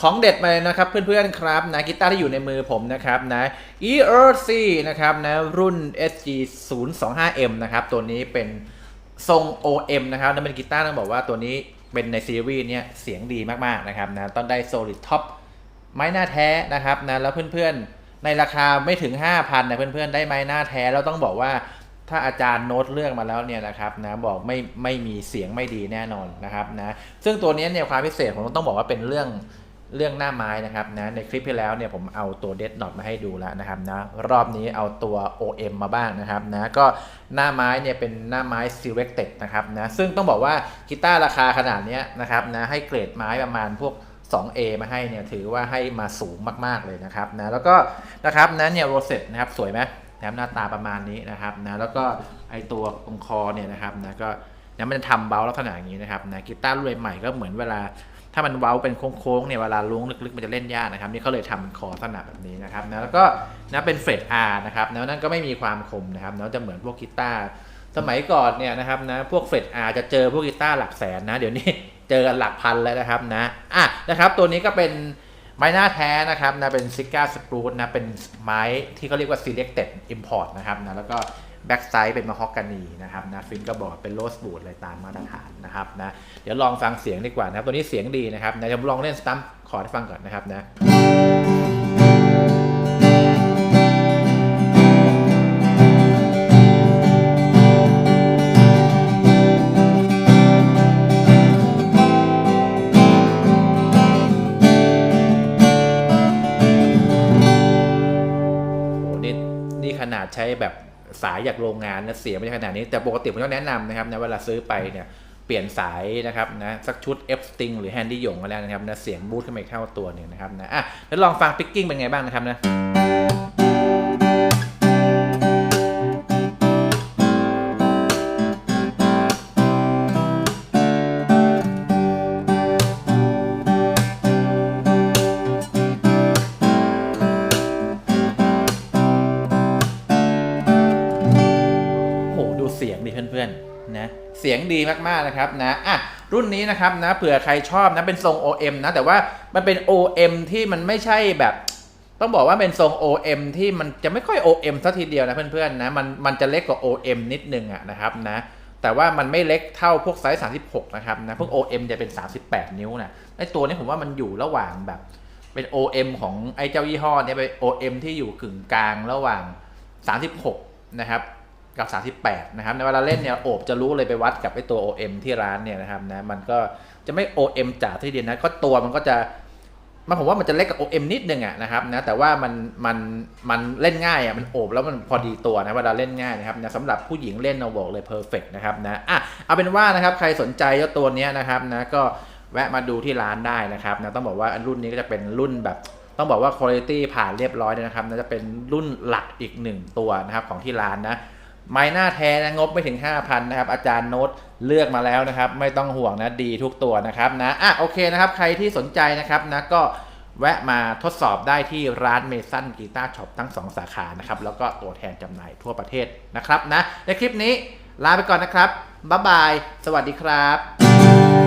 ของเด็ดมาเลยนะครับเพื่อนๆครับนะกีตาร์ที่อยู่ในมือผมนะครับนะ ERC นะครับนะรุ่น SG 0 2 5 M นะครับตัวนี้เป็นทรง OM นะครับนั่นเป็นกีตาร์ต้องบอกว่าตัวนี้เป็นในซีรีส์เนี่ยเสียงดีมากๆนะครับนะต้องได้ Solid Top ไม้หน้าแท้นะครับนะแล้วเพื่อนๆ ในราคาไม่ถึง 5,000นะเพื่อนๆ ได้ไม้หน้าแท้แล้วต้องบอกว่าถ้าอาจารย์โน้ตเลือกมาแล้วเนี่ยนะครับนะบอกไม่ไม่มีเสียงไม่ดีแน่นอนนะครับนะซึ่งตัวนี้เนี่ยความพิเศษผมต้องบอกว่าเป็นเรื่อง เรื่องหน้าไม้นะครับนะในคลิปที่แล้วเนี่ยผมเอาตัว Dead Dot มาให้ดูแล้วนะครับนะรอบนี้เอาตัว OM มาบ้างนะครับนะก็หน้าไม้เนี่ยเป็นหน้าไม้ Selected นะครับนะซึ่งต้องบอกว่ากีตาร์ราคาขนาดนี้นะครับนะให้เกรดไม้ประมาณพวก 2A มาให้เนี่ยถือว่าให้มาสูงมากๆเลยนะครับนะแล้วก็นะครับนั้นเนี่ยโรเซตนะครับสวยไหมนะครับหน้าตาประมาณนี้นะครับนะแล้วก็ไอตัวตรงคอเนี่ยนะครับนะก็นะมันจะทำเบลลักษณะอย่างนี้นะครับนะกีตาร์รุ่นใหม่ก็เหมือนเวลา ถ้ามันเว้าเป็นโค้งๆเนี่ยเวลาล้วงลึกๆมันจะเล่นยากนะครับนี่เขาเลยทำเป็นคอลักษณะแบบนี้นะครับนะแล้วก็นะเป็นเฟรด R นะครับนะนั่นก็ไม่มีความคมนะครับนะจะเหมือนพวกกีตาร์สมัยก่อนเนี่ยนะครับนะพวกเฟรด R จะเจอพวกกีตาร์หลักแสนนะเดี๋ยวนี้เจอกันหลักพันแล้วนะครับนะอะนะครับตัวนี้ก็เป็นไม้หน้าแท้นะครับนะเป็นซิก้าสปรูตนะเป็นไม้ที่เขาเรียกว่า selected import นะครับนะแล้วก็ แบ็กไซด์เป็นม a ฮอกกานีนะครับนะฟินก็บอกเป็นโรสบูดอะไรตามมาตรฐานนะครับนะเดี๋ยวลองฟังเสียงดีกว่านะครับตัวนี้เสียงดีนะครับนะเดี๋ยวผมลองเล่นสตัมขอให้ฟังก่อนนะครับนะโอ้โหนี่ขนาดใช้แบบ สายจากโรงงานนะเสียไม่ใช่ขนาดนี้ แต่ปกติผมก็แนะนำนะครับนะเวลาซื้อไปเนี่ยเปลี่ยนสายนะครับนะสักชุด F Sting หรือ Handy หยงก็แล้วนะครับนะเสียงบูทขึ้นไปเข้าตัวหนึ่งนะครับนะอะแล้วลองฟังพิกกิ้งเป็นไงบ้างนะครับนะ สียงดิเพื่อนๆนะเสียงดีมากๆนะครับนะอะรุ่นนี้นะครับนะเผื่อใครชอบนะเป็นทรง OM นะแต่ว่ามันเป็น OM ที่มันไม่ใช่แบบต้องบอกว่าเป็นทรง OM ที่มันจะไม่ค่อย OM สัทีเดียวนะเพื่อนๆนะมันมันจะเล็กกว่า OM นิดนึงอะนะครับนะแต่ว่ามันไม่เล็กเท่าพวกไซส์ 36 นะครับนะพวก OM จะเป็น 38 นิ้วนะไอตัวนี้ผมว่ามันอยู่ระหว่างแบบเป็น OM ของไอ้เจ้ายี่ห้อเนี้เป็น OM ที่อยู่กึ่งกลางระหว่าง 36 นะครับ กับ 38 นะครับในเวลาเล่นเนี่ยโอบจะรู้เลยไปวัดกับไอ้ตัว OM ที่ร้านเนี่ยนะครับนะมันก็จะไม่ OM จ๋าที่เดียวนะก็ตัวมันก็จะมันผมว่ามันจะเล็กกับ OM นิดนึงอะนะครับนะแต่ว่ามันมันมันเล่นง่ายอะมันโอบแล้วมันพอดีตัวนะเวลาเล่นง่ายนะครับนะสำหรับผู้หญิงเล่นเราบอกเลยเพอร์เฟกนะครับนะอะเอาเป็นว่านะครับใครสนใจเจ้าตัวนี้นะครับนะก็แวะมาดูที่ร้านได้นะครับนะต้องบอกว่ารุ่นนี้ก็จะเป็นรุ่นแบบต้องบอกว่าคุณภาพผ่านเรียบร้อยเลยนะครับนะจะเป็นรุ่นหลักอีกหนึ่งตัวนะครับของที่ร้านนะ ไม้หน้าแท้นะงบไม่ถึง 5,000นะครับอาจารย์โน้ตเลือกมาแล้วนะครับ ไม่ต้องห่วงนะดีทุกตัวนะครับนะอะโอเคนะครับ ใครที่สนใจนะครับนะก็แวะมาทดสอบได้ที่ร้านเมสันกีตาร์ช็อปทั้ง 2 สาขานะครับ แล้วก็ตัวแทนจำหน่ายทั่วประเทศนะครับนะในคลิปนี้ลาไปก่อนนะครับบ๊ายบาย สวัสดีครับ